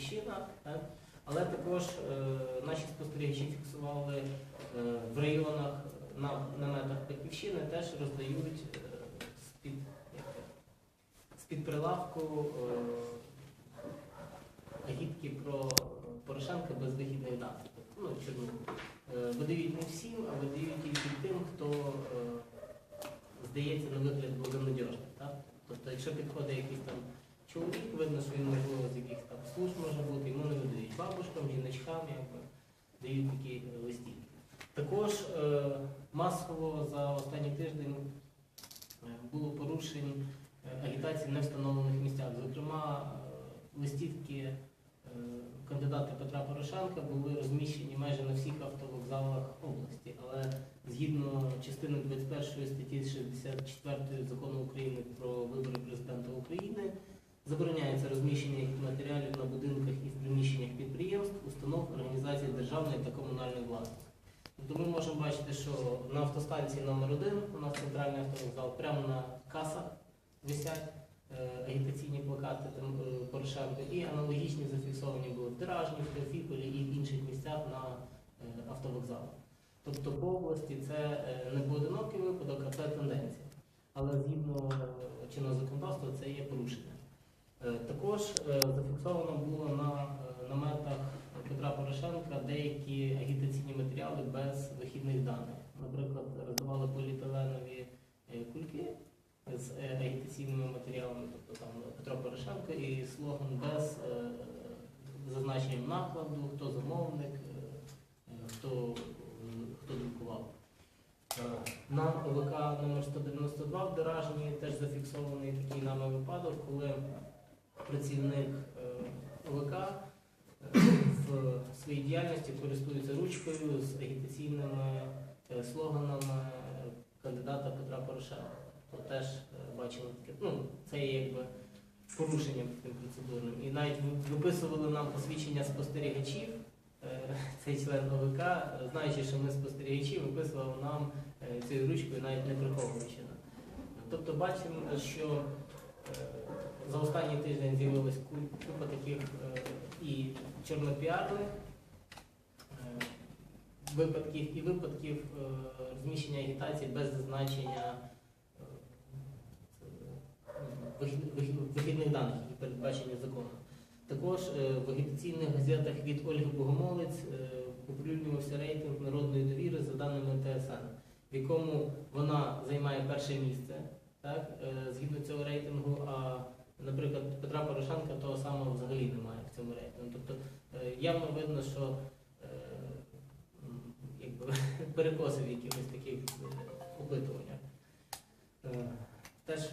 батьківщина. Але також е, наші спостерігачі фіксували е, в районах на наметах батьківщини теж роздають е, з-під, з-під прилавку агітки про Порошенка без вихідних даних. Ну, видають не всім, а видають тільки тим, хто здається на вигляд благонадіжний. Тобто, якщо підходить якийсь там чоловік, видно, що він можливо з якихось там служб може бути, йому не видають бабушкам, жіночкам, якби дають такі е, листівки. Також е, масово за останній тиждень е, було порушень е, агітації в невстановлених місцях. Зокрема, листівки кандидата Петра Порошенка були розміщені майже на всіх автовокзалах області, але згідно частини 21 статті 64 закону України про вибори президента України забороняється розміщення матеріалів на будинках і в приміщеннях підприємств, установ, організацій державної та комунальної власності. Тобто ми можемо бачити, що на автостанції номер 1 у нас центральний автовокзал, прямо на касах висять е, агітаційні плакати там, е, Порошенка, і аналогічні зафіксовані були в Деражні, в Теофіполі і в інших місцях на е, автовокзалах. Тобто по області це не поодинокий випадок, а це тенденція. Але згідно чинного законодавства це є порушення. Е, Також е, зафіксовано було на е, наметах Петра Порошенка деякі агітаційні матеріали без вихідних даних. Наприклад, роздавали поліетиленові кульки з агітаційними матеріалами, тобто там Петро Порошенко і слоган без зазначенням накладу, хто замовник, хто, хто друкував. На ОВК номер 192 в Деражні теж зафіксований такий нами випадок, коли працівник е, ОВК е, в своїй діяльності користується ручкою з агітаційними е, слоганами кандидата Петра Порошенка. То теж бачили таке. Ну, це є якби порушенням таким процедурним. І навіть виписували нам посвідчення спостерігачів. Цей член ОВК, знаючи, що ми спостерігачі, виписував нам цією ручкою, навіть не приховуючи. Тобто бачимо, що за останній тиждень з'явилась купа таких е, і чорнопіарних е, випадків, і випадків е, розміщення агітації без зазначення е, вихідних даних, які передбачені законом. Також е, в агітаційних газетах від Ольги Богомолець е, оприлюднювався рейтинг народної довіри за даними ТСН, в якому вона займає перше місце так, е, згідно цього рейтингу, а, наприклад, Петра Порошенка того самого взагалі немає в цьому рейтингу. Тобто е, явно видно, що е, якби, перекоси в якихось таких е, опитуваннях. Теж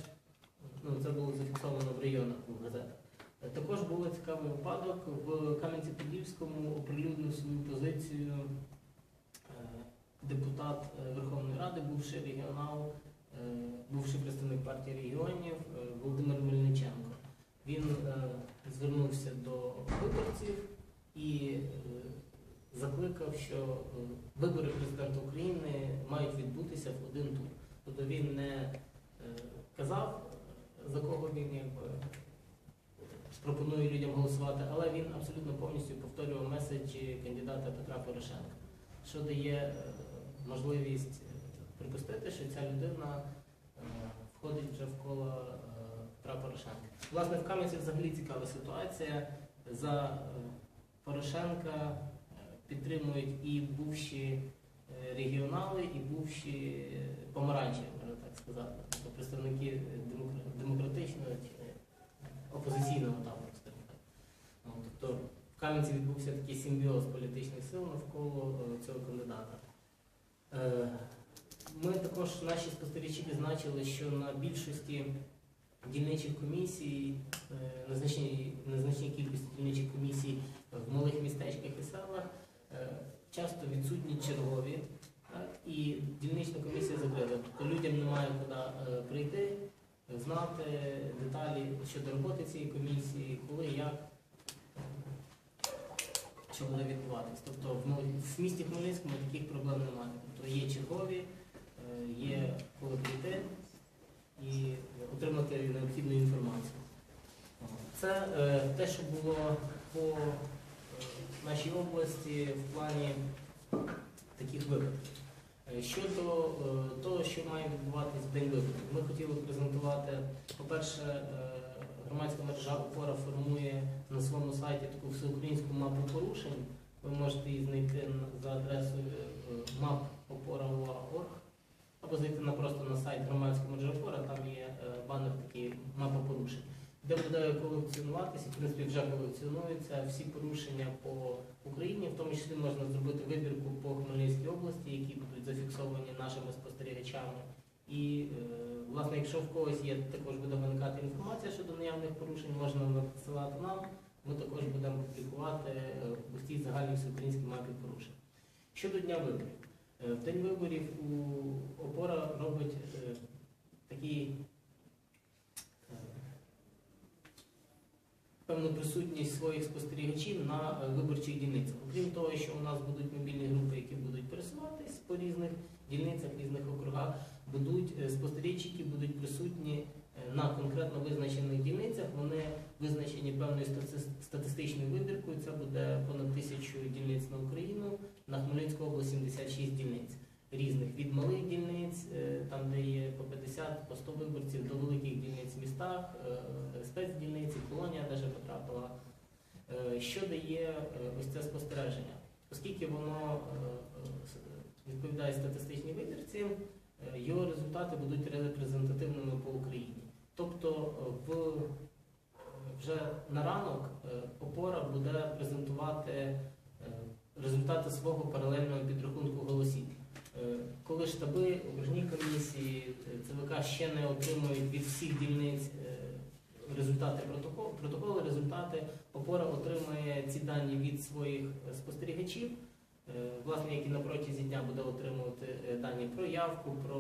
ну, це було зафіксовано в районах в газетах. Також був цікавий випадок. В Кам'янці-Подільському оприлюднив свою позицію депутат Верховної Ради, бувший регіонал, бувший представник партії регіонів е, Володимир Мельниченко. Він е, звернувся до виборців і е, закликав, що вибори президента України мають відбутися в один тур. Тобто він не казав, за кого він пропонує людям голосувати, але він абсолютно повністю повторював меседжі кандидата Петра Порошенка, що дає можливість припустити, що ця людина вже в е, Петра Порошенка. Власне, в Кам'янці взагалі цікава ситуація. За е, Порошенка е, підтримують і бувші регіонали, і бувші помаранчеві, можна так сказати, тобто представники демократичного чи опозиційного табору. Ну, Тобто в Кам'янці відбувся такий симбіоз політичних сил навколо цього кандидата. Ми також наші спостерігачі відзначили, що на більшості дільничих комісій, е, на значній, кількості дільничих комісій в малих містечках і селах е, часто відсутні чергові. І дільнична комісія закрита. Тобто людям немає куди е, прийти, знати деталі щодо роботи цієї комісії, коли, як, що буде відбуватись. Тобто в, місті Хмельницькому таких проблем немає. Тобто є чергові, є коли прийти і отримати необхідну інформацію. Це е, те, що було по е, нашій області в плані таких випадків. Е, Щодо е, того, що має відбуватись в день виборів, ми хотіли презентувати, по-перше, е, громадська мережа опора формує на своєму сайті таку всеукраїнську мапу порушень. Ви можете її знайти за адресою е, mapopora.org або зайти на просто на сайт громадської мережі там є е, банер такий мапа порушень, де буде колекціонуватися, в принципі, вже колекціонуються всі порушення по Україні, в тому числі можна зробити вибірку по Хмельницькій області, які будуть зафіксовані нашими спостерігачами. І, е, власне, якщо в когось є, також буде виникати інформація щодо наявних порушень, можна надсилати нам. Ми також будемо публікувати е, в цій загальній всеукраїнській мапі порушень. Щодо дня виборів. Е, В день виборів опора робить е, такий е, певну присутність своїх спостерігачів на виборчих дільницях. Окрім того, що у нас будуть мобільні групи, які будуть пересуватись по різних дільницях, різних округах, будуть спостерігачі, які будуть присутні на конкретно визначених дільницях. Вони визначені певною статистичною вибіркою. Це буде понад тисячу дільниць на Україну, на Хмельницьку область 76 100 виборців, до великих дільниць в містах, е, спецдільниці, колонія теж потрапила. Е, Що дає е, ось це спостереження? Оскільки воно відповідає статистичній вибірці, його результати будуть репрезентативними по Україні. Тобто в вже на ранок опора буде презентувати результати свого паралельного підрахунку голосів. Коли штаби, окружні комісії, ЦВК ще не отримують від всіх дільниць е, результати протоколу, протоколи, результати, опора отримує ці дані від своїх е, спостерігачів, е, власне, які на протязі дня буде отримувати дані про явку, про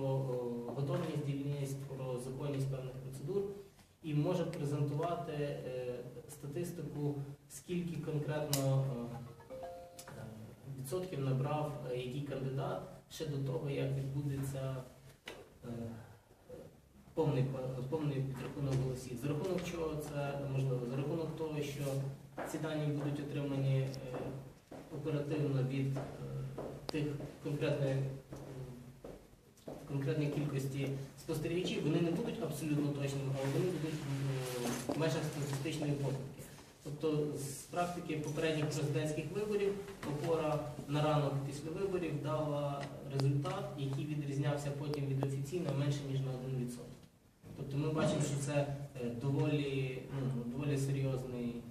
готовність дільниць, про законність певних процедур і може презентувати статистику, скільки конкретно відсотків набрав який кандидат ще до того, як відбудеться повний, повний підрахунок голосів. За рахунок чого це можливо? За рахунок того, що ці дані будуть отримані е, оперативно від е, тих конкретної конкретної кількості спостерігачів, вони не будуть абсолютно точними, але вони будуть в межах статистичної помилки. Тобто з практики попередніх президентських виборів опора на ранок після виборів дала результат, який відрізнявся потім від офіційного менше ніж на 1%. Тобто ми бачимо, що це е, доволі, ну, доволі серйозний,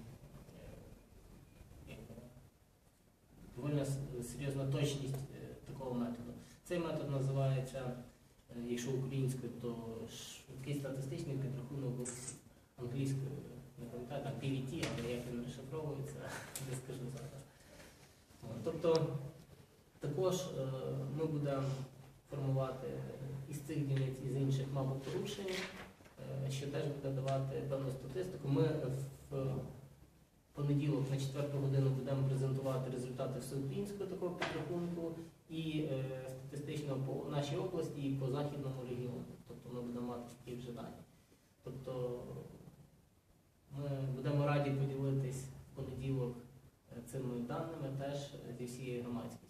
е, доволі серйозна точність е, такого методу. Цей метод називається, якщо українською, то швидкий статистичний підрахунок. Англійською не пам'ятаю, там PVT, але як він розшифровується, не скажу зараз. Тобто також ми будемо формувати із цих дільниць і з інших мабуть порушень, е, що теж буде давати певну статистику. Ми в понеділок на 4 годину будемо презентувати результати всеукраїнського такого підрахунку і е, статистично по нашій області і по західному регіону. Тобто ми будемо мати такі вже дані. Тобто ми будемо раді поділитись в понеділок е, цими даними теж зі всією громадськістю.